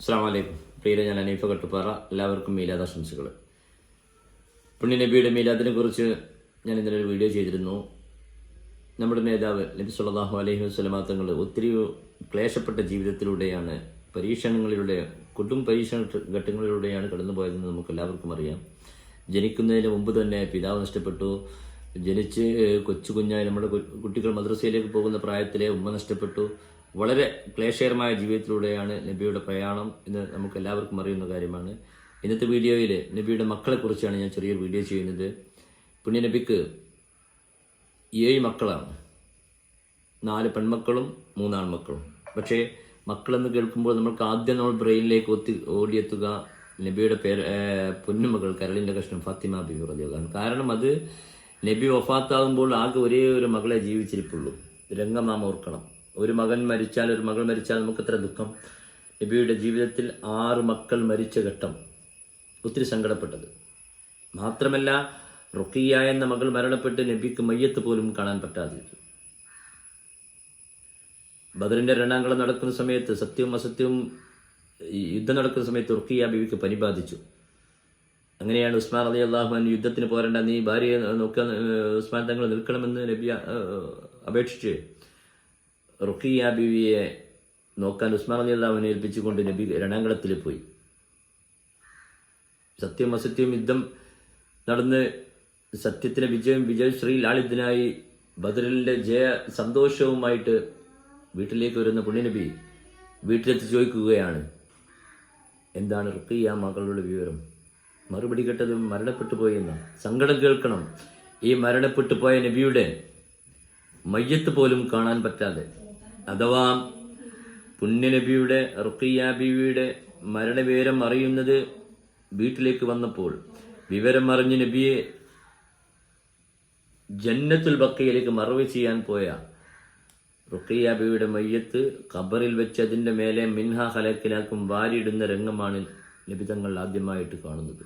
അസ്സാം വലൈക്കും പ്രിയരെ ഞാൻ അനീഫ കട്ടുപ്പാറ. എല്ലാവർക്കും മീലാദ് ആശംസകൾ പുണ്യ നബിയുടെ മീലാദിനെ കുറിച്ച് ഞാൻ ഇന്നലെ ഒരു വീഡിയോ ചെയ്തിരുന്നു. നമ്മുടെ നേതാവ് നബി സുല്ലാഹു അലൈഹി വസല്ലമ തങ്ങൾ ഒത്തിരി ക്ലേശപ്പെട്ട ജീവിതത്തിലൂടെയാണ് പരീക്ഷണങ്ങളിലൂടെ കൊടും പരീക്ഷണ ഘട്ടങ്ങളിലൂടെയാണ് കടന്നുപോയതെന്ന് നമുക്ക് എല്ലാവർക്കും അറിയാം. ജനിക്കുന്നതിന് മുമ്പ് തന്നെ പിതാവ് നഷ്ടപ്പെട്ടു. ജനിച്ച് കൊച്ചു കുഞ്ഞായി നമ്മുടെ കുട്ടികൾ മദ്രസയിലേക്ക് പോകുന്ന പ്രായത്തിലെ ഉമ്മ നഷ്ടപ്പെട്ടു. വളരെ ക്ലേശകരമായ ജീവിതത്തിലൂടെയാണ് നബിയുടെ പ്രയാണം എന്ന് നമുക്ക് എല്ലാവർക്കും അറിയുന്ന കാര്യമാണ്. ഇന്നത്തെ വീഡിയോയിൽ നബിയുടെ മക്കളെക്കുറിച്ചാണ് ഞാൻ ചെറിയൊരു വീഡിയോ ചെയ്യുന്നത്. പുണ്യ നബിക്ക് ഏഴ് മക്കളാണ്. നാല് പെൺമക്കളും മൂന്നാൺമക്കളും പക്ഷേ മക്കളെന്ന് കേൾക്കുമ്പോൾ നമ്മൾക്ക് ആദ്യം നമ്മൾ ബ്രെയിനിലേക്ക് ഒത്തി ഓടിയെത്തുക നബിയുടെ പേര് പൊന്നുമകൾ കരളിന്റെ കഷ്ണം ഫാത്തിമ ബിബി കാരണം അത് നബി വഫാത്താകുമ്പോൾ ആകെ ഒരേ ഒരു മകളെ ജീവിച്ചിരിപ്പുള്ളൂ. രംഗം നാം ഓർക്കണം. ഒരു മകൻ മരിച്ചാൽ ഒരു മകൾ മരിച്ചാൽ നമുക്ക് എത്ര ദുഃഖം? നബിയുടെ ജീവിതത്തിൽ ആറ് മക്കൾ മരിച്ച ഘട്ടം ഒത്തിരി സങ്കടപ്പെട്ടത്. മാത്രമല്ല റുക്കിയ എന്ന മകൾ മരണപ്പെട്ട് നബിക്ക് മയ്യത്ത് പോലും കാണാൻ പറ്റാതിരുന്നു. ബദറിന്റെ രണാങ്കളം നടക്കുന്ന സമയത്ത് സത്യവും അസത്യവും യുദ്ധം നടക്കുന്ന സമയത്ത് റുക്കിയ ബിവിക്ക് പനി ബാധിച്ചു. അങ്ങനെയാണ് ഉസ്മാൻ അലി അള്ളാഹുമാൻ യുദ്ധത്തിന് പോരണ്ട നീ ഭാര്യയെ നോക്കാൻ ഉസ്മാൻ തങ്ങൾ നിൽക്കണമെന്ന് നബി അപേക്ഷിച്ച് റുക്കിയ ബിവിയെ നോക്കാൻ ഉസ്മാൻ അലി അള്ളാഹുവിനെ ഏൽപ്പിച്ചുകൊണ്ട് നബി രണാങ്കളത്തിൽ പോയി. സത്യം അസത്യം യുദ്ധം നടന്ന് സത്യത്തിന് വിജയം വിജയശ്രീ ലാളിതനായി ബദറിന്റെ ജയ സന്തോഷവുമായിട്ട് വീട്ടിലേക്ക് വരുന്ന പുണ്യനബി വീട്ടിലെത്തി ചോദിക്കുകയാണ് എന്താണ് റുക്കിയ മകളുടെ വിവരം? മറുപടി കേട്ടത് മരണപ്പെട്ടു പോയെന്ന് സങ്കടം കേൾക്കണം. ഈ മരണപ്പെട്ടു പോയ നബിയുടെ മയ്യത്ത് പോലും കാണാൻ പറ്റാതെ അഥവാ പുണ്യനബിയുടെ റുക്കിയ ബീവിയുടെ മരണവിവരം അറിയുന്നത് വീട്ടിലേക്ക് വന്നപ്പോൾ വിവരം അറിഞ്ഞ നബിയെ ജന്നത്തുൽ ബക്കയിലേക്ക് മറവ് ചെയ്യാൻ പോയ റുക്കിയ ബിയുടെ മയ്യത്ത് ഖബറിൽ വെച്ച് അതിന്റെ മേലെ മിൻഹ ഹലക്കിലാക്കും വാരിയിടുന്ന രംഗമാണ് നബി തങ്ങൾ ആദ്യമായിട്ട് കാണുന്നത്.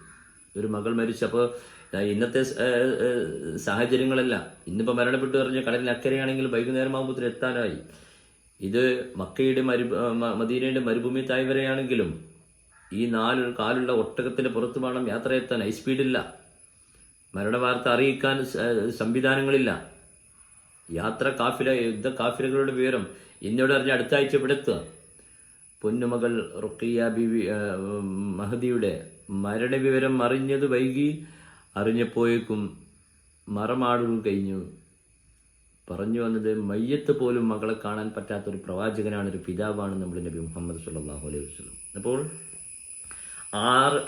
ഒരു മകൾ മരിച്ചപ്പോൾ ഇന്നത്തെ സാഹചര്യങ്ങളല്ല ഇന്നിപ്പോൾ മരണപ്പെട്ടു പറഞ്ഞ കടലിൽ അക്കരെയാണെങ്കിൽ വൈകുന്നേരം ആകുമ്പോൾ എത്താനായി. ഇത് മക്കയുടെ മരു മദീനയുടെ മരുഭൂമി വരെയാണെങ്കിലും ഈ നാല് കാലുള്ള ഒട്ടകത്തിന്റെ പുറത്ത് വേണം യാത്ര എത്താൻ ഹൈ സ്പീഡില്ല മരണവാർത്ത അറിയിക്കാൻ സംവിധാനങ്ങളില്ല. യാത്ര കാഫില യുദ്ധ കാഫിലകളുടെ വിവരം ഇന്നോട് അറിഞ്ഞ അടുത്ത ആഴ്ച ഇവിടെ പൊന്നുമകൾ റുക്കിയ ആ, മഹദിയുടെ മരണവിവരം അറിഞ്ഞത് വൈകി അറിഞ്ഞപ്പോയേക്കും മറമാടുകൾ കഴിഞ്ഞു. പറഞ്ഞു വന്നത് മയ്യത്ത് പോലും മകളെ കാണാൻ പറ്റാത്ത ഒരു പ്രവാചകനാണ് ഒരു പിതാവാണ് നമ്മൾ നബി മുഹമ്മദ് സുല്ലാഹു അലൈഹി വസ്ലം അപ്പോൾ ആറ്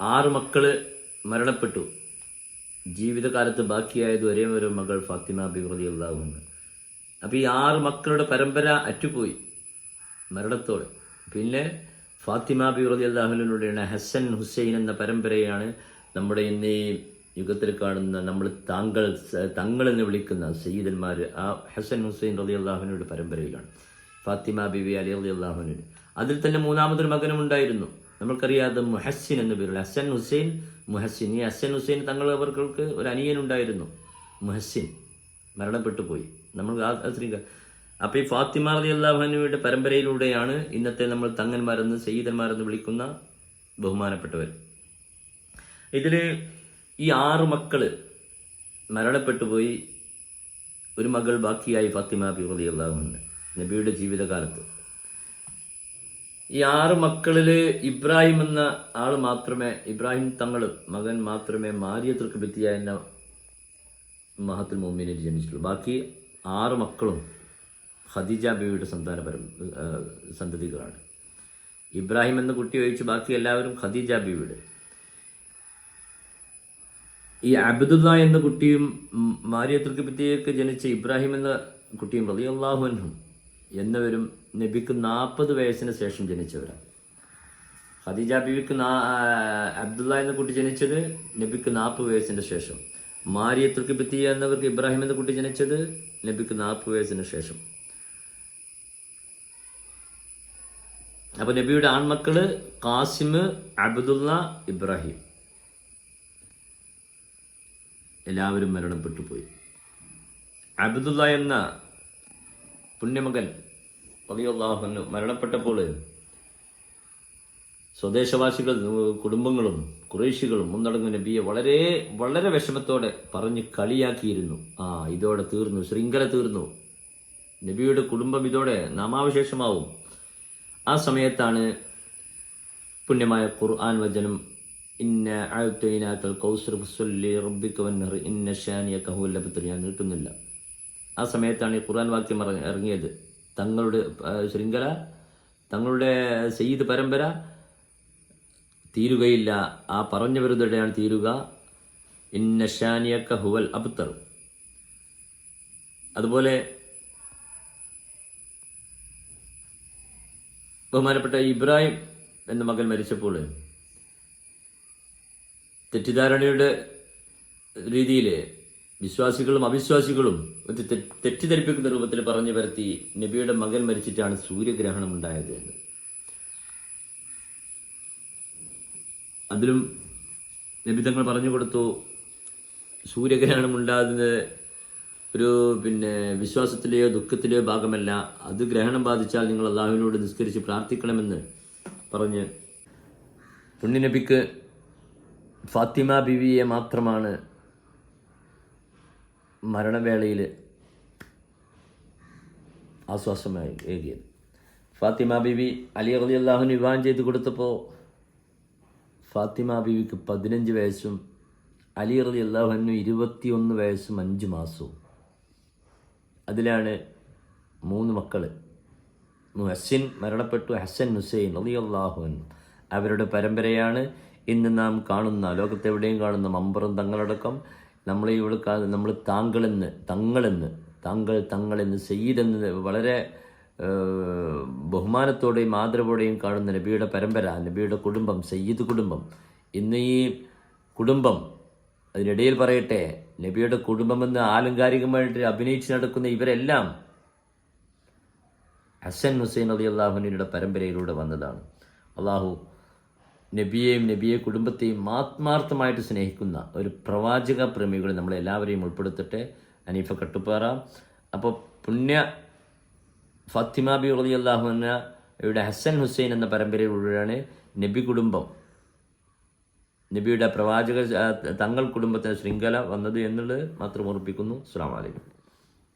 ആറ് മക്കൾ മരണപ്പെട്ടു. ജീവിതകാലത്ത് ബാക്കിയായത് ഒരേ ഒരു മകൾ ഫാത്തിമ ബിവറതി അള്ളാഹുണ്ട് അപ്പോൾ ഈ ആറ് മക്കളുടെ പരമ്പര അറ്റുപോയി മരണത്തോടെ. പിന്നെ ഫാത്തിമ ബിവറതി അള്ളാഹുലിനോടെയാണ് ഹസൻ ഹുസൈൻ എന്ന പരമ്പരയാണ് നമ്മുടെ ഇന്ന് യുഗത്തിൽ കാണുന്ന നമ്മൾ താങ്കൾ തങ്ങളെന്ന് വിളിക്കുന്ന സയ്യിദന്മാർ ആ ഹസൻ ഹുസൈൻ റലി അള്ളാഹുവിനോട് പരമ്പരയിലാണ്. ഫാത്തിമ ബിബി അലി അലി അള്ളാഹുവിന് അതിൽ തന്നെ മൂന്നാമതൊരു മകനും ഉണ്ടായിരുന്നു നമ്മൾക്കറിയാതെ മുഹസ്സിൻ എന്ന പേരുള്ള ഹസൻ ഹുസൈൻ മുഹസ്സിൻ ഈ ഹസൻ ഹുസൈൻ തങ്ങൾ അവർക്ക് ഒരു അനിയനുണ്ടായിരുന്നു. മുഹസ്സിൻ മരണപ്പെട്ടു പോയി. നമ്മൾ ആ- ആ സ്ത്രീ അപ്പോൾ ഈ ഫാത്തിമ അലി അള്ളാഹുനുയുടെ പരമ്പരയിലൂടെയാണ് ഇന്നത്തെ നമ്മൾ തങ്ങന്മാരെന്ന് സയ്യിദന്മാരെന്ന് വിളിക്കുന്ന ബഹുമാനപ്പെട്ടവർ. ഇതിൽ ഈ ആറ് മക്കൾ മരണപ്പെട്ടു പോയി. ഒരു മകൾ ബാക്കിയായി ഫാത്തിമ റളി അള്ളാഹുണ്ട് നബിയുടെ ജീവിതകാലത്ത്. ഈ ആറ് മക്കളിൽ ഇബ്രാഹിം എന്ന ആൾ മാത്രമേ ഇബ്രാഹിം തങ്ങൾ മകൻ മാത്രമേ മാരിയ തൃക്കബിത്തിയ എന്ന മഹത്തുൽ മോമിനെ ജനിച്ചിട്ടുള്ളൂ. ബാക്കി ആറ് മക്കളും ഖദീജ ബിയുടെ സന്താനപരം പരം സന്തതികളാണ്. ഇബ്രാഹിം എന്ന കുട്ടി ഒഴിച്ച് ബാക്കി എല്ലാവരും ഖദീജ ബിയുടെ ഈ അബ്ദുല്ല എന്ന കുട്ടിയും മാരിയത്തുൽക്ക് മാരിയ തൃക്കബിത്തിയൊക്കെ ജനിച്ച ഇബ്രാഹിം എന്ന കുട്ടിയും റളിയല്ലാഹു അള്ളാഹുനും എന്നവരും നബിക്ക് നാൽപ്പത് വയസ്സിന് ശേഷം ജനിച്ചവരാണ്. ഖദീജ ബിവിക്ക് അബ്ദുള്ള എന്ന കുട്ടി ജനിച്ചത് നബിക്ക് നാൽപ്പത് വയസ്സിന് ശേഷം. മാരിയ പിത്തിയ എന്നവർക്ക് ഇബ്രാഹിം എന്ന കുട്ടി ജനിച്ചത് നബിക്ക് നാൽപ്പത് വയസ്സിന് ശേഷം. അപ്പോൾ നബിയുടെ ആൺമക്കൾ കാസിം അബ്ദുള്ള ഇബ്രാഹിം. എല്ലാവരും മരണപ്പെട്ടു പോയി അബ്ദുള്ള എന്ന പുണ്യമകൻ അൻഹു മരണപ്പെട്ടപ്പോൾ സ്വദേശവാസികൾ കുടുംബങ്ങളും കുറേശികളും ഒന്നടങ്ങ് നബിയെ വളരെ വളരെ വിഷമത്തോടെ പറഞ്ഞ് കളിയാക്കിയിരുന്നു. ആ ഇതോടെ തീർന്നു ശൃംഖല തീർന്നു. നബിയുടെ കുടുംബം ഇതോടെ നാമാവശേഷമാവും. ആ സമയത്താണ് പുണ്യമായ ഖുർആൻ വചനം ഇന്ന ആഴ്ത്തൈനാക്കൽ കൗസർ വന്നർ ഇന്ന ഷാനിയൊക്കെ അബ്തർ ഞാൻ നീട്ടുന്നില്ല. ആ സമയത്താണ് ഈ ഖുർആൻ വാക്യം ഇറങ്ങ- ഇറങ്ങിയത്. തങ്ങളുടെ ശൃംഖല തങ്ങളുടെ സയ്യിദ് പരമ്പര തീരുകയില്ല. ആ പറഞ്ഞവരുടെയാണ് തീരുക. ഇന്ന ഷാനിയക ഹുവൽ അബ്തർ. അതുപോലെ ബഹുമാനപ്പെട്ട ഇബ്രാഹിം എന്ന മകൻ മരിച്ചപ്പോൾ തെറ്റിദ്ധാരണയുടെ രീതിയിൽ വിശ്വാസികളും അവിശ്വാസികളും ഒരു തെറ്റിദ്ധരിപ്പിക്കുന്ന രൂപത്തിൽ പറഞ്ഞു വരുത്തി നബിയുടെ മകൻ മരിച്ചിട്ടാണ് സൂര്യഗ്രഹണം ഉണ്ടായത് എന്ന്. അതിലും നബി തങ്ങൾ പറഞ്ഞു കൊടുത്തു സൂര്യഗ്രഹണം ഉണ്ടാകുന്നത് ഒരു പിന്നെ വിശ്വാസത്തിലെയോ ദുഃഖത്തിലെയോ ഭാഗമല്ല. അത് ഗ്രഹണം ബാധിച്ചാൽ നിങ്ങൾ അള്ളാഹുവിനോട് നിസ്കരിച്ച് പ്രാർത്ഥിക്കണമെന്ന് പറഞ്ഞ്. പുണ്യനബിക്ക് ഫാത്തിമ ബിവിയെ മാത്രമാണ് മരണവേളയിൽ ആശ്വാസമായി ഏകിയത്. ഫാത്തിമ ബിവി അലി അലി അള്ളാഹുന് വിവാഹം ചെയ്ത് കൊടുത്തപ്പോൾ ഫാത്തിമ ബിവിക്ക് പതിനഞ്ച് വയസ്സും അലി അലി അള്ളാഹുനു ഇരുപത്തിയൊന്ന് വയസ്സും അഞ്ച് മാസവും. അതിലാണ് മൂന്ന് മക്കൾ ഹസ്സിൻ മരണപ്പെട്ടു ഹസൻ ഹുസൈൻ അലി അള്ളാഹുൻ അവരുടെ പരമ്പരയാണ് ഇന്ന് നാം കാണുന്ന ലോകത്തെവിടെയും കാണുന്ന മമ്പറും തങ്ങളടക്കം നമ്മളെ ഇവിടെ നമ്മൾ താങ്കളെന്ന് തങ്ങളെന്ന് താങ്കൾ തങ്ങളെന്ന് സയ്യിദെന്ന് വളരെ ബഹുമാനത്തോടെയും ആദരവോടെയും കാണുന്ന നബിയുടെ പരമ്പര നബിയുടെ കുടുംബം സയ്യിദ് കുടുംബം. ഇന്ന് ഈ കുടുംബം അതിനിടയിൽ പറയട്ടെ നബിയുടെ കുടുംബമെന്ന് ആലങ്കാരികമായിട്ട് അഭിനയിച്ച് നടക്കുന്ന ഇവരെല്ലാം ഹസൻ ഹുസൈൻ അലി അള്ളാഹുനിയുടെ പരമ്പരയിലൂടെ വന്നതാണ്. അള്ളാഹു നബിയെയും നബിയെ കുടുംബത്തെയും ആത്മാർത്ഥമായിട്ട് സ്നേഹിക്കുന്ന ഒരു പ്രവാചക പ്രേമികളെ നമ്മളെല്ലാവരെയും ഉൾപ്പെടുത്തട്ടെ. അനീഫ കട്ടുപ്പാറ. അപ്പോൾ പുണ്യ ഫത്തിമ ബി അലി അള്ളാഹുന ഇവിടെ ഹസൻ ഹുസൈൻ എന്ന പരമ്പരയിലൂടെയാണ് നബി കുടുംബം നബിയുടെ പ്രവാചക തങ്ങൾ കുടുംബത്തിന് ശൃംഖല വന്നത് എന്നുള്ളത് മാത്രം ഓർപ്പിക്കുന്നു അസ്സാം വലൈക്കും